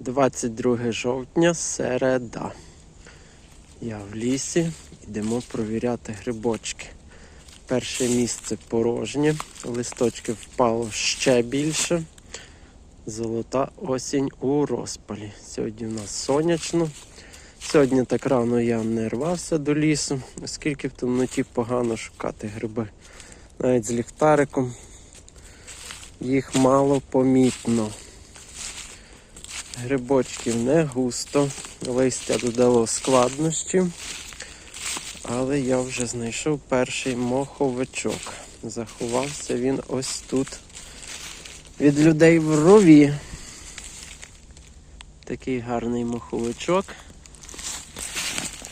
22 жовтня, середа. Я в лісі, йдемо провіряти грибочки. Перше місце порожнє, листочки впало ще більше. Золота осінь у розпалі. Сьогодні у нас сонячно. Сьогодні так рано я не рвався до лісу, оскільки в темноті погано шукати гриби. Навіть з ліхтариком їх мало помітно. Грибочків не густо, листя додало складнощів, але я вже знайшов перший моховичок. Заховався він ось тут від людей в рові. Такий гарний моховичок.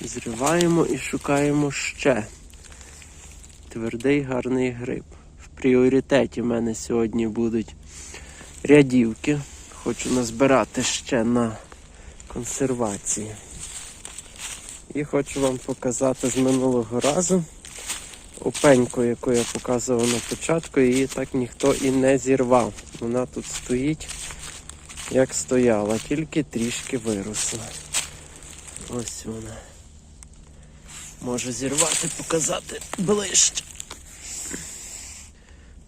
Зриваємо і шукаємо ще. Твердий гарний гриб. В пріоритеті в мене сьогодні будуть рядівки. Хочу назбирати ще на консервації. І хочу вам показати з минулого разу опеньку, яку я показував на початку, її так ніхто і не зірвав. Вона тут стоїть, як стояла, тільки трішки виросла. Ось вона. Можу зірвати, показати ближче.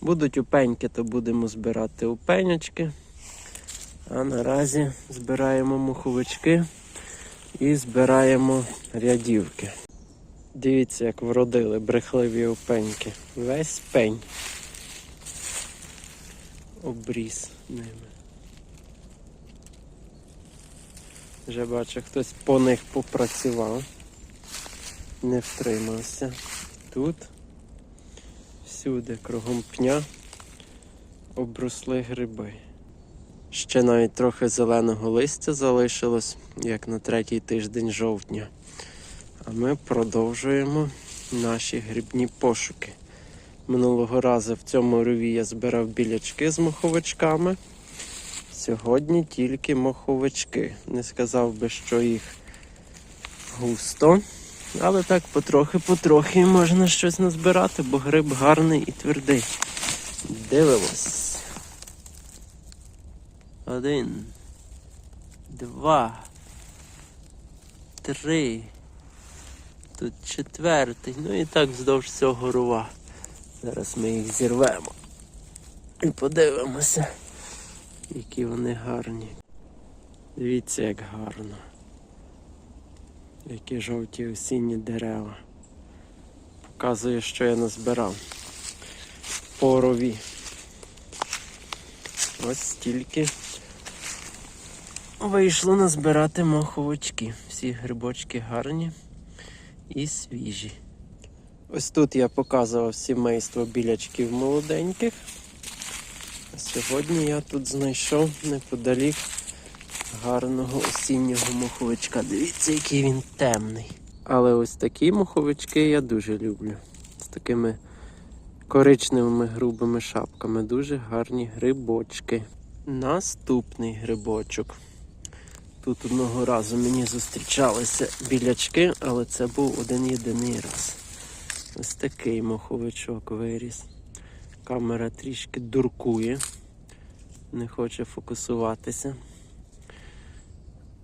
Будуть упеньки, то будемо збирати упенячки. А наразі збираємо муховички і збираємо рядівки. Дивіться, як вродили брехливі опеньки. Весь пень. Обріз ними. Вже бачу, хтось по них попрацював. Не втримався. Тут, всюди, кругом пня, обросли гриби. Ще навіть трохи зеленого листя залишилось, як на третій тиждень жовтня. А ми продовжуємо наші грибні пошуки. Минулого разу в цьому рові я збирав білячки з моховичками. Сьогодні тільки моховички. Не сказав би, що їх густо. Але так потрохи-потрохи можна щось назбирати, бо гриб гарний і твердий. Дивимось. Один, два, три. Тут четвертий. Ну і так вздовж всього рува. Зараз ми їх зірвемо. І подивимося, які вони гарні. Дивіться, як гарно. Які жовті осінні дерева. Показує, що я назбирав. Порові. Ось стільки вийшло назбирати моховички. Всі грибочки гарні і свіжі. Ось тут я показував сімейство білячків молоденьких. А сьогодні я тут знайшов неподалік гарного осіннього моховичка. Дивіться, який він темний. Але ось такі моховички я дуже люблю. З такими коричневими грубими шапками. Дуже гарні грибочки. Наступний грибочок. Тут одного разу мені зустрічалися білячки, але це був один єдиний раз. Ось такий моховичок виріс. Камера трішки дуркує, не хоче фокусуватися.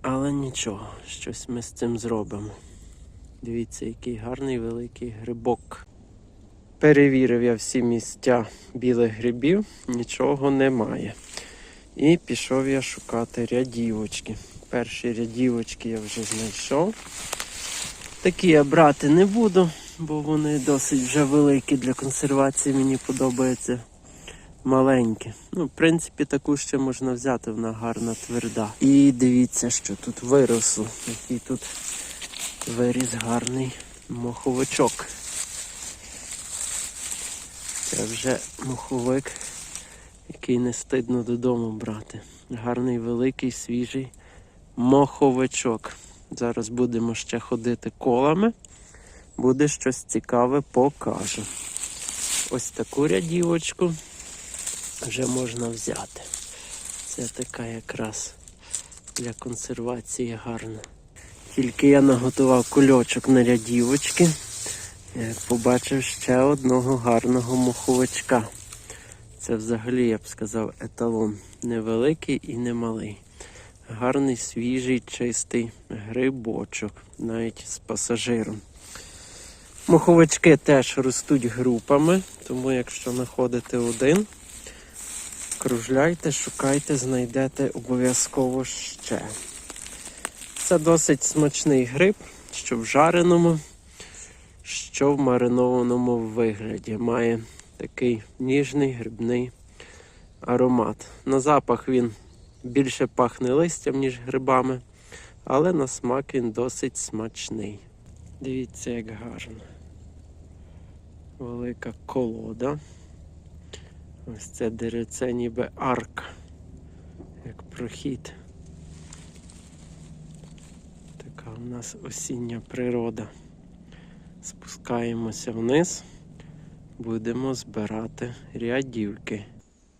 Але нічого, щось ми з цим зробимо. Дивіться, який гарний великий грибок. Перевірив я всі місця білих грибів, нічого немає. І пішов я шукати рядівочки. Перші рядівочки я вже знайшов. Такі я брати не буду, бо вони досить вже великі для консервації. Мені подобається маленькі. Ну, в принципі, таку ще можна взяти, вона гарна, тверда. І дивіться, що тут виросло. Який тут виріс гарний моховичок. Це вже моховик, який не стидно додому брати. Гарний, великий, свіжий моховичок. Зараз будемо ще ходити колами. Буде щось цікаве, покажу. Ось таку рядівочку вже можна взяти. Це така якраз для консервації гарна. Тільки я наготував кульочок на рядівочки. Я побачив ще одного гарного моховичка. Це взагалі, я б сказав, еталон. Невеликий і не малий. Гарний, свіжий, чистий грибочок, навіть з пасажиром. Моховички теж ростуть групами, тому якщо знаходите один, кружляйте, шукайте, знайдете обов'язково ще. Це досить смачний гриб, що в жареному, що в маринованому вигляді. Має такий ніжний грибний аромат. На запах він більше пахне листям, ніж грибами, але на смак він досить смачний. Дивіться, як гарно. Велика колода. Ось це дереце ніби арка, як прохід. Така у нас осіння природа. Спускаємося вниз, будемо збирати рядівки.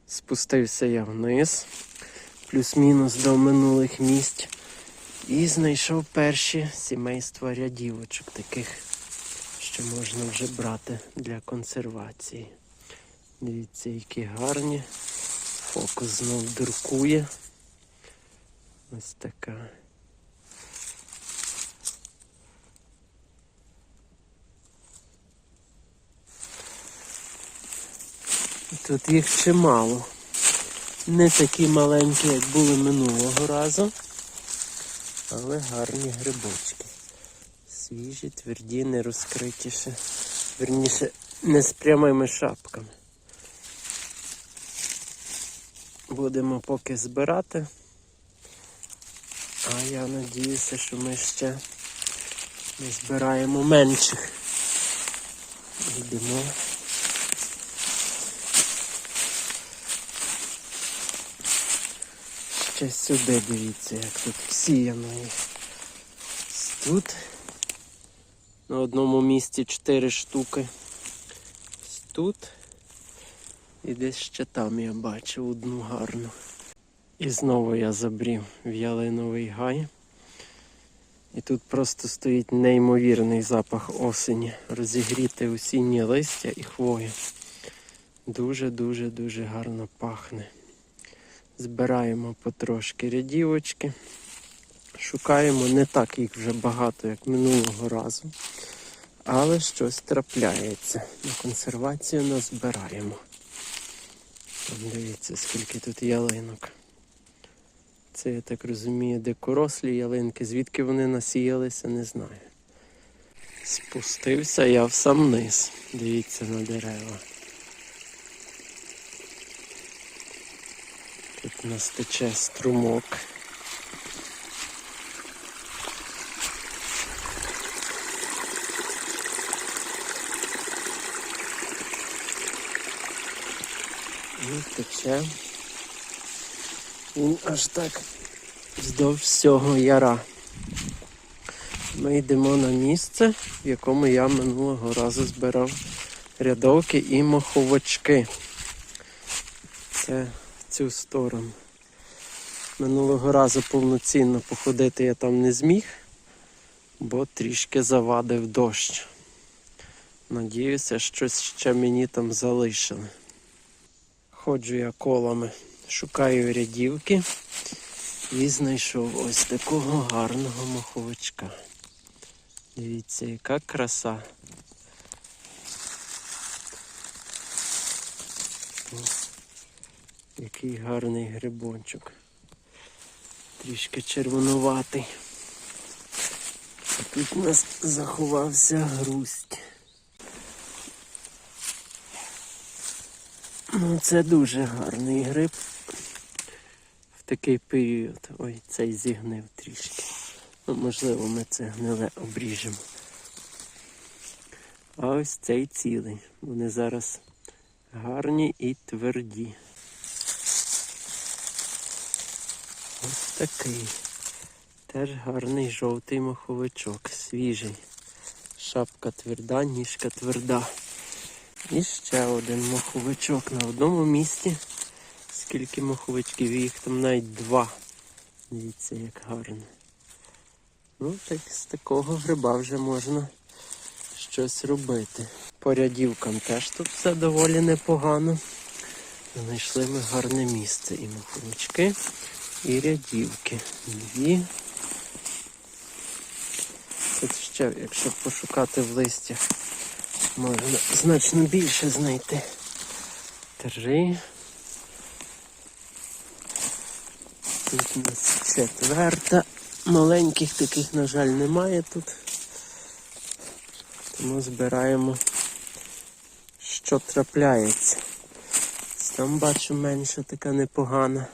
Спустився я вниз, плюс-мінус до минулих місць, і знайшов перші сімейства рядівочок, таких, що можна вже брати для консервації. Дивіться, які гарні. Фокус знов дуркує. Ось така. Тут їх чимало. Не такі маленькі, як були минулого разу, але гарні грибочки. Свіжі, тверді, не розкриті. Верніше, не з прямими шапками. Будемо поки збирати. А я надіюся, що ми ще не збираємо менших. Йдемо. Ще сюди дивіться, як тут всіяно їх. Тут на одному місці 4 штуки. Ось тут. І десь ще там я бачив одну гарну. І знову я забрів в ялиновий гай. І тут просто стоїть неймовірний запах осені. Розігріте осіннє листя і хвоя. Дуже-дуже дуже гарно пахне. Збираємо потрошки рядівочки. Шукаємо не так їх вже багато, як минулого разу. Але щось трапляється. На консервацію назбираємо. Там дивіться, скільки тут ялинок. Це, я так розумію, дикорослі ялинки. Звідки вони насіялися, не знаю. Спустився я в сам низ. Дивіться на дерева. Тут у нас тече струмок. І тече. Він аж так вздовж всього яра. Ми йдемо на місце, в якому я минулого разу збирав рядовки і моховочки. Це цю сторону. Минулого разу повноцінно походити я там не зміг, бо трішки завадив дощ. Надіюся, щось ще мені там залишили. Ходжу я колами, шукаю рядівки і знайшов ось такого гарного маховичка. Дивіться, яка краса. Ось Який гарний грибочок. Трішки червонуватий. А тут у нас заховався грусть. Ну, це дуже гарний гриб. В такий період. Ой, цей зігнив трішки. Ну, можливо, ми це гниле обріжемо. А ось цей цілий. Вони зараз гарні і тверді. Такий. Теж гарний жовтий маховичок, свіжий. Шапка тверда, ніжка тверда. І ще один маховичок на одному місці. Скільки маховичків, їх там навіть два. Дивіться, як гарно. Ну, так з такого гриба вже можна щось робити. По рядівкам теж тут все доволі непогано. Знайшли ми гарне місце. І маховички, І рядівки. Дві. Тут ще, якщо пошукати в листях, можна значно більше знайти. Три. Тут у нас четверта. Маленьких таких, на жаль, немає тут. Тому збираємо, що трапляється. Там бачу менша така непогана.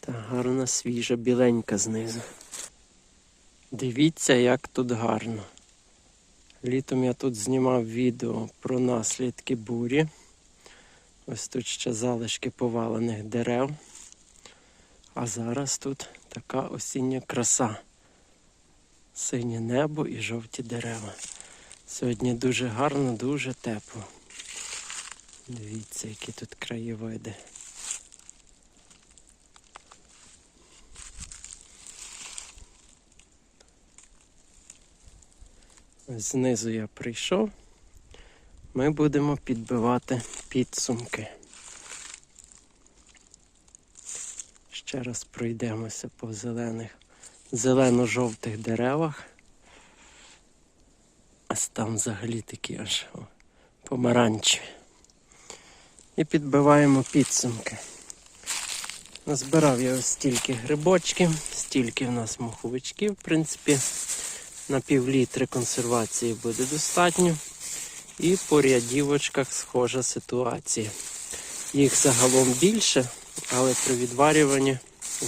Та гарна свіжа, біленька знизу. Дивіться, як тут гарно. Літом я тут знімав відео про наслідки бурі. Ось тут ще залишки повалених дерев. А зараз тут така осіння краса. Синє небо і жовті дерева. Сьогодні дуже гарно, дуже тепло. Дивіться, які тут краєвиди. Знизу я прийшов. Ми будемо підбивати підсумки. Ще раз пройдемося по зелених, зелено-жовтих деревах. Ось там взагалі такі аж помаранчеві. І підбиваємо підсумки. Назбирав я ось стільки грибочків, стільки в нас муховичків, в принципі, на пів літри консервації буде достатньо. І по рядівочках схожа ситуація. Їх загалом більше, але при відварюванні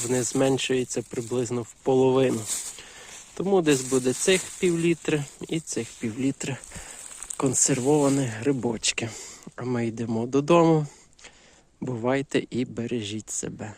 вони зменшуються приблизно в половину. Тому десь буде цих півлітри і цих півлітри консервованих грибочки. А ми йдемо додому. Бувайте і бережіть себе.